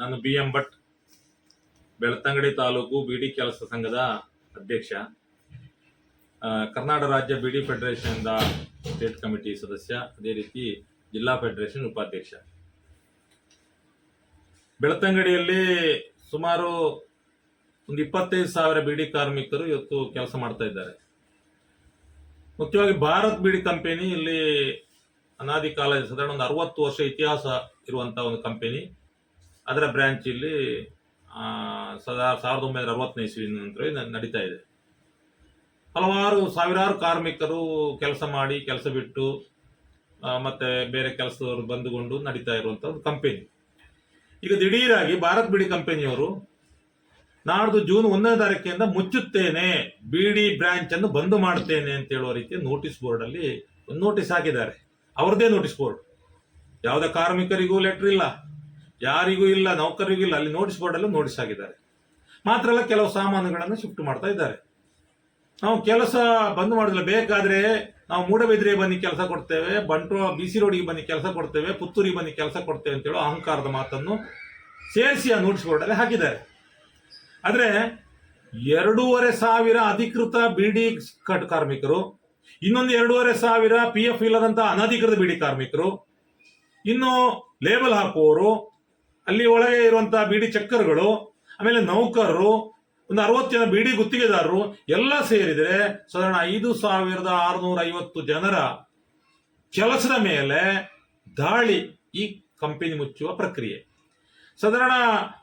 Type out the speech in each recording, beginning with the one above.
ನಾನು B M Bhat, Belthangady taluk beedi ಕೆಲಸ ಸಂಘದ ಅಧ್ಯಕ್ಷ. ಕರ್ನಾಟಕ ರಾಜ್ಯ ಬಿಡಿ ಫೆಡರೇಷನ್ದ ಸ್ಟೇಟ್ ಕಮಿಟಿ ಸದಸ್ಯ, ಅದೇ ರೀತಿ ಜಿಲ್ಲಾ ಫೆಡರೇಷನ್ ಉಪಾಧ್ಯಕ್ಷ. ಬೆಳ್ತಂಗಡಿಯಲ್ಲಿ ಸುಮಾರು ಒಂದು ಇಪ್ಪತ್ತೈದು ಸಾವಿರ ಬಿಡಿ ಕಾರ್ಮಿಕರು ಇವತ್ತು ಕೆಲಸ ಮಾಡ್ತಾ ಇದ್ದಾರೆ. ಮುಖ್ಯವಾಗಿ ಭಾರತ್ ಬಿಡಿ ಕಂಪನಿ ಇಲ್ಲಿ ಅನಾದಿ ಕಾಲ ಸಾಧಾರಣ ಒಂದು ಅರವತ್ತು ವರ್ಷ ಇತಿಹಾಸ ಇರುವಂಥ ಒಂದು ಕಂಪನಿ ಅದರ ಬ್ರಾಂಚ್ ಇಲ್ಲಿ ಸದಾ ಸಾವಿರದ ಒಂಬೈನೂರ ಅರವತ್ತನೇ ಇಸ್ವಿ ನಂತರ ನಡೀತಾ ಇದೆ. ಹಲವಾರು ಸಾವಿರಾರು ಕಾರ್ಮಿಕರು ಕೆಲಸ ಮಾಡಿ, ಕೆಲಸ ಬಿಟ್ಟು ಮತ್ತೆ ಬೇರೆ ಕೆಲಸದವರು ಬಂದುಕೊಂಡು ನಡೀತಾ ಇರುವಂಥ ಒಂದು ಕಂಪೆನಿ ಈಗ ದಿಢೀರಾಗಿ ಭಾರತ್ ಬಿಡಿ ಕಂಪನಿಯವರು ನಾಡ್ದು ಜೂನ್ ಒಂದನೇ ತಾರೀಕಿನಿಂದ ಮುಚ್ಚುತ್ತೇನೆ, ಬಿಡಿ ಬ್ರಾಂಚ್ ಅನ್ನು ಬಂದ್ ಮಾಡ್ತೇನೆ ಅಂತ ಹೇಳುವ ರೀತಿಯ ನೋಟಿಸ್ ಬೋರ್ಡಲ್ಲಿ ಒಂದು ನೋಟಿಸ್ ಹಾಕಿದ್ದಾರೆ. ಅವ್ರದ್ದೇ ನೋಟಿಸ್ ಬೋರ್ಡ್ ಯಾವುದೇ ಕಾರ್ಮಿಕರಿಗೂ ಲೆಟರ್ ಇಲ್ಲ, ಯಾರಿಗೂ ಇಲ್ಲ ನೌಕರಿಗೂ ಇಲ್ಲ, ಅಲ್ಲಿ ನೋಟಿಸ್ ಬೋರ್ಡ್ ಅಲ್ಲೂ ನೋಟಿಸ್ ಹಾಕಿದ್ದಾರೆ ಮಾತ್ರ ಅಲ್ಲ ಕೆಲವು ಸಾಮಾನುಗಳನ್ನು ಶಿಫ್ಟ್ ಮಾಡ್ತಾ ಇದ್ದಾರೆ. ನಾವು ಕೆಲಸ ಬಂದ್ ಮಾಡಿದ್ರೆ ಬೇಕಾದ್ರೆ ನಾವು ಮೂಡಬಿದ್ರೆ ಬನ್ನಿ ಕೆಲಸ ಕೊಡ್ತೇವೆ ಬಂಟ್ವಾಳ ಬಿಸಿ ರೋಡಿಗೆ ಬನ್ನಿ ಕೆಲಸ ಕೊಡ್ತೇವೆ, ಪುತ್ತೂರಿಗೆ ಬನ್ನಿ ಕೆಲಸ ಕೊಡ್ತೇವೆ ಅಂತ ಹೇಳೋ ಅಹಂಕಾರದ ಮಾತನ್ನು ಸೇರಿಸಿ ಆ ನೋಟಿಸ್ ಬೋರ್ಡ್ ಅಲ್ಲಿ ಹಾಕಿದ್ದಾರೆ. ಆದ್ರೆ ಎರಡೂವರೆ ಸಾವಿರ ಅಧಿಕೃತ ಬಿಡಿ ಕಾರ್ಮಿಕರು ಇನ್ನೊಂದು ಎರಡೂವರೆ ಸಾವಿರ ಪಿ ಎಫ್ ಇಲ್ಲದಂತ ಅನಧಿಕೃತ ಬಿಡಿ ಕಾರ್ಮಿಕರು, ಇನ್ನು ಲೇಬಲ್ ಹಾಕುವವರು, ಅಲ್ಲಿ ಒಳಗೆ ಇರುವಂತಹ ಬಿಡಿ ಚಕ್ಕರ್ಗಳು ಆಮೇಲೆ ನೌಕರರು, ಒಂದು ಅರವತ್ತು ಜನ ಬಿಡಿ ಗುತ್ತಿಗೆದಾರರು ಎಲ್ಲ ಸೇರಿದರೆ ಸಾಧಾರಣ ಐದು ಸಾವಿರದ ಆರುನೂರ ಐವತ್ತು ಜನರ ಕೆಲಸದ ಮೇಲೆ ದಾಳಿ ಈ ಕಂಪನಿ ಮುಚ್ಚುವ ಪ್ರಕ್ರಿಯೆ. ಸಾಧಾರಣ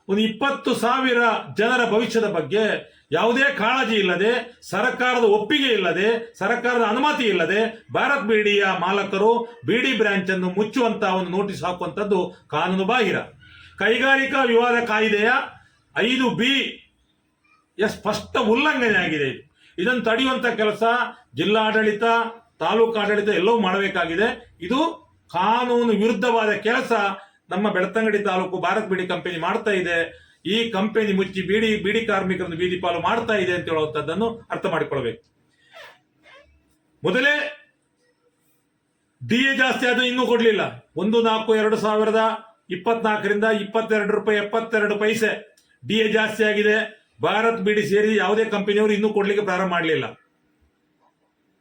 ಒಂದು ಇಪ್ಪತ್ತು ಸಾವಿರ ಜನರ ಭವಿಷ್ಯದ ಬಗ್ಗೆ ಯಾವುದೇ ಕಾಳಜಿ ಇಲ್ಲದೆ, ಸರ್ಕಾರದ ಒಪ್ಪಿಗೆ ಇಲ್ಲದೆ, ಸರ್ಕಾರದ ಅನುಮತಿ ಇಲ್ಲದೆ ಭಾರತ್ ಬಿಡಿಯ ಮಾಲಕರು ಬಿಡಿ ಬ್ರಾಂಚ್ ಅನ್ನು ಮುಚ್ಚುವಂತಹ ಒಂದು ನೋಟಿಸ್ ಹಾಕುವಂಥದ್ದು ಕಾನೂನು ಬಾಹಿರ. ಕೈಗಾರಿಕಾ ವಿವಾದ ಕಾಯ್ದೆಯ ಐದು ಬಿ ಯ ಸ್ಪಷ್ಟ ಉಲ್ಲಂಘನೆ ಆಗಿದೆ. ಇದು ಇದನ್ನು ತಡೆಯುವಂತ ಕೆಲಸ ಜಿಲ್ಲಾಡಳಿತ ತಾಲೂಕು ಆಡಳಿತ ಎಲ್ಲವೂ ಮಾಡಬೇಕಾಗಿದೆ. ಇದು ಕಾನೂನು ವಿರುದ್ಧವಾದ ಕೆಲಸ ನಮ್ಮ ಬೆಳ್ತಂಗಡಿ ತಾಲೂಕು ಭಾರತ್ ಬಿಡಿ ಕಂಪನಿ ಮಾಡ್ತಾ ಇದೆ. ಈ ಕಂಪನಿ ಮುಚ್ಚಿ ಬೀಡಿ ಬೀಡಿ ಕಾರ್ಮಿಕರನ್ನು ಬೀದಿ ಪಾಲು ಮಾಡ್ತಾ ಇದೆ ಅಂತ ಹೇಳುವಂತದ್ದನ್ನು ಅರ್ಥ ಮಾಡಿಕೊಳ್ಬೇಕು ಮೊದಲೇ ಡಿ ಎ ಜಾಸ್ತಿ ಅದು ಇನ್ನೂ ಕೊಡಲಿಲ್ಲ. ಒಂದು, ನಾಲ್ಕು, ಎರಡು ಸಾವಿರದ ಇಪ್ಪತ್ನಾಲ್ಕರಿಂದ ಇಪ್ಪತ್ತೆರಡು ರೂಪಾಯಿ, ಎಪ್ಪತ್ತೆರಡು ಪೈಸೆ ಡಿ ಎ ಜಾಸ್ತಿ ಆಗಿದೆ. ಭಾರತ್ ಬಿಡಿ ಸೇರಿ ಯಾವುದೇ ಕಂಪನಿಯವರು ಇನ್ನೂ ಕೊಡ್ಲಿಕ್ಕೆ ಪ್ರಾರಂಭ ಮಾಡಲಿಲ್ಲ.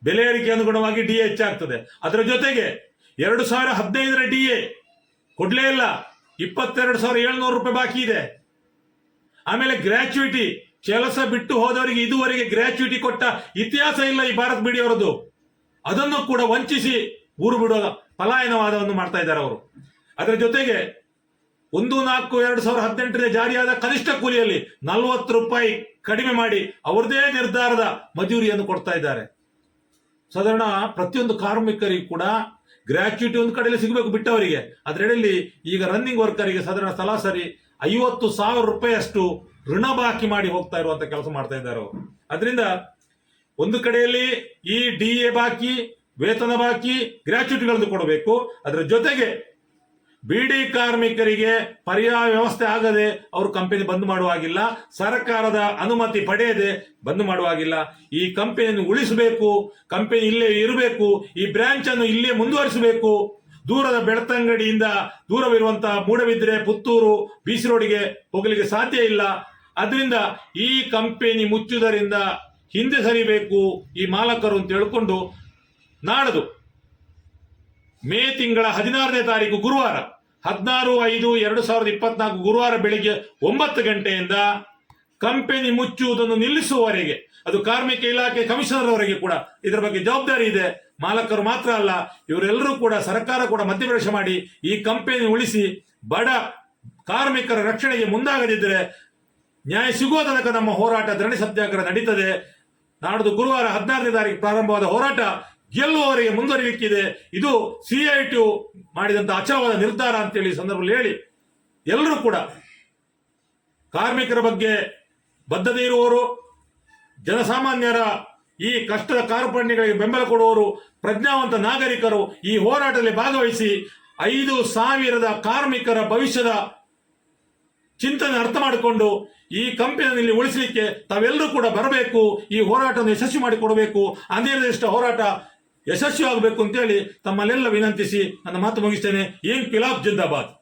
ಬೆಲೆ ಏರಿಕೆ ಅನುಗುಣವಾಗಿ ಎ ಹೆಚ್ಚಾಗ್ತದೆ. ಅದರ ಜೊತೆಗೆ ಎರಡು ಸಾವಿರ ಹದಿನೈದರ ಎ ಕೊಡ್ಲೇ ಇಲ್ಲ. ಇಪ್ಪತ್ತೆರಡು ಸಾವಿರ ಏಳ್ನೂರು ರೂಪಾಯಿ ಬಾಕಿ ಇದೆ. ಆಮೇಲೆ ಗ್ರಾಚ್ಯುಯಿಟಿ ಕೆಲಸ ಬಿಟ್ಟು ಹೋದವರಿಗೆ ಇದುವರೆಗೆ ಗ್ರಾಚ್ಯುಯಿಟಿ ಕೊಟ್ಟ ಇತಿಹಾಸ ಇಲ್ಲ ಈ ಭಾರತ್ ಬಿಡಿಯವರದ್ದು ಅದನ್ನು ಕೂಡ ವಂಚಿಸಿ ಊರು ಬಿಡುವ ಪಲಾಯನವಾದವನ್ನು ಮಾಡ್ತಾ ಇದ್ದಾರೆ ಅವರು. ಅದರ ಜೊತೆಗೆ ಒಂದು, ನಾಲ್ಕು, ಎರಡು ಸಾವಿರದ ಹದಿನೆಂಟರಲ್ಲಿ ಜಾರಿಯಾದ ಕನಿಷ್ಠ ಕೂಲಿಯಲ್ಲಿ ನಲವತ್ತು ರೂಪಾಯಿ ಕಡಿಮೆ ಮಾಡಿ ಅವರದೇ ನಿರ್ಧಾರದ ಮಜೂರಿಯನ್ನು ಕೊಡ್ತಾ ಇದ್ದಾರೆ. ಸಾಧಾರಣ ಪ್ರತಿಯೊಂದು ಕಾರ್ಮಿಕರಿಗೂ ಕೂಡ ಗ್ರಾಚ್ಯುಟಿ ಒಂದು ಕಡೆಯಲ್ಲಿ ಸಿಗಬೇಕು ಬಿಟ್ಟವರಿಗೆ. ಅದರಲ್ಲಿ ಈಗ ರನ್ನಿಂಗ್ ವರ್ಕರಿಗೆ ಸಾಧಾರಣ ಸರಾಸರಿ ಐವತ್ತು ಸಾವಿರ ರೂಪಾಯಿಯಷ್ಟು ಋಣ ಬಾಕಿ ಮಾಡಿ ಹೋಗ್ತಾ ಇರುವಂತ ಕೆಲಸ ಮಾಡ್ತಾ ಇದ್ದಾರೆ ಅದರಿಂದ ಒಂದು ಕಡೆಯಲ್ಲಿ ಈ ಡಿ ಎ ಬಾಕಿ, ವೇತನ ಬಾಕಿ ಗ್ರ್ಯಾಚ್ಯುಟಿಗಳನ್ನು ಕೊಡಬೇಕು. ಅದರ ಜೊತೆಗೆ ಬಿಡಿ ಕಾರ್ಮಿಕರಿಗೆ ಪರ್ಯಾಯ ವ್ಯವಸ್ಥೆ ಆಗದೆ ಅವರು ಕಂಪನಿ ಬಂದ್ ಮಾಡುವಾಗಿಲ್ಲ, ಸರ್ಕಾರದ ಅನುಮತಿ ಪಡೆಯದೆ ಬಂದ್ ಮಾಡುವಾಗಿಲ್ಲ. ಈ ಕಂಪನಿಯನ್ನು ಉಳಿಸಬೇಕು ಕಂಪನಿ ಇಲ್ಲೇ ಇರಬೇಕು, ಈ ಬ್ರಾಂಚ್ ಅನ್ನು ಇಲ್ಲೇ ಮುಂದುವರಿಸಬೇಕು. ದೂರದ ಬೆಳ್ತಂಗಡಿಯಿಂದ ದೂರವಿರುವಂತಹ ಮೂಡಬಿದ್ರೆ, ಪುತ್ತೂರು ಬಿಸಿ ರೋಡ್ಗೆ ಹೋಗಲಿಕ್ಕೆ ಸಾಧ್ಯ ಇಲ್ಲ. ಅದರಿಂದ ಈ ಕಂಪನಿ ಮುಚ್ಚುವುದರಿಂದ ಹಿಂದೆ ಸರಿಬೇಕು ಈ ಮಾಲಕರು ಅಂತ ಹೇಳ್ಕೊಂಡು ನಾಡದು. ಮೇ ತಿಂಗಳ ಹದಿನಾರನೇ ತಾರೀಕು ಗುರುವಾರ, ಹದಿನಾರು ಐದು ಎರಡು ಸಾವಿರದ ಇಪ್ಪತ್ನಾಲ್ಕು ಗುರುವಾರ ಬೆಳಿಗ್ಗೆ ಒಂಬತ್ತು ಗಂಟೆಯಿಂದ ಕಂಪನಿ ಮುಚ್ಚುವುದನ್ನು ನಿಲ್ಲಿಸುವವರೆಗೆ, ಅದು ಕಾರ್ಮಿಕ ಇಲಾಖೆ ಕಮಿಷನರ್ ಅವರಿಗೆ ಕೂಡ ಇದರ ಬಗ್ಗೆ ಜವಾಬ್ದಾರಿ ಇದೆ. ಮಾಲಕರು ಮಾತ್ರ ಅಲ್ಲ, ಇವರೆಲ್ಲರೂ ಕೂಡ ಸರ್ಕಾರ ಕೂಡ ಮಧ್ಯಪ್ರವೇಶ ಮಾಡಿ ಈ ಕಂಪೆನಿ ಉಳಿಸಿ ಬಡ ಕಾರ್ಮಿಕರ ರಕ್ಷಣೆಗೆ ಮುಂದಾಗದಿದ್ದರೆ ನ್ಯಾಯ ಸಿಗುವ ತನಕ ನಮ್ಮ ಹೋರಾಟ ಧರಣಿ ಸತ್ಯಾಗ್ರಹ ನಡೀತದೆ. ನಾಡ್ದು ಗುರುವಾರ ಹದಿನಾರನೇ ತಾರೀಕು ಪ್ರಾರಂಭವಾದ ಹೋರಾಟ. ಗೆಲ್ಲುವವರೆಗೆ ಮುಂದುವರಿಯಲಿಕ್ಕಿದೆ ಇದು ಸಿಐಟಿ ಮಾಡಿದಂತ ಅಚಲವಾದ ನಿರ್ಧಾರ ಅಂತೇಳಿ ಸಂದರ್ಭದಲ್ಲಿ ಹೇಳಿ. ಎಲ್ಲರೂ ಕೂಡ ಕಾರ್ಮಿಕರ ಬಗ್ಗೆ ಬದ್ಧತೆ ಇರುವವರು, ಜನಸಾಮಾನ್ಯರ ಈ ಕಷ್ಟದ ಕಾರ್ಪಣ್ಯಗಳಿಗೆ ಬೆಂಬಲ ಕೊಡುವವರು, ಪ್ರಜ್ಞಾವಂತ ನಾಗರಿಕರು ಈ ಹೋರಾಟದಲ್ಲಿ ಭಾಗವಹಿಸಿ ಐದು ಸಾವಿರದ ಕಾರ್ಮಿಕರ ಭವಿಷ್ಯದ ಚಿಂತನೆ ಅರ್ಥ ಮಾಡಿಕೊಂಡು ಈ ಕಂಪನಿಯಲ್ಲಿ ಉಳಿಸಲಿಕ್ಕೆ ತಾವೆಲ್ಲರೂ ಕೂಡ ಬರಬೇಕು, ಈ ಹೋರಾಟವನ್ನು ಯಶಸ್ವಿ ಮಾಡಿಕೊಡಬೇಕು. ಅನಿರ್ದಿಷ್ಟ ಹೋರಾಟ ಯಶಸ್ವಿ ಆಗಬೇಕು ಅಂತೇಳಿ ತಮ್ಮಲ್ಲೆಲ್ಲ ವಿನಂತಿಸಿ ನನ್ನ ಮಾತು ಮುಗಿಸ್ತೇನೆ. ಏನ್ ಫಿಲಾಫ್ ಜಿಂದಾಬಾದ್.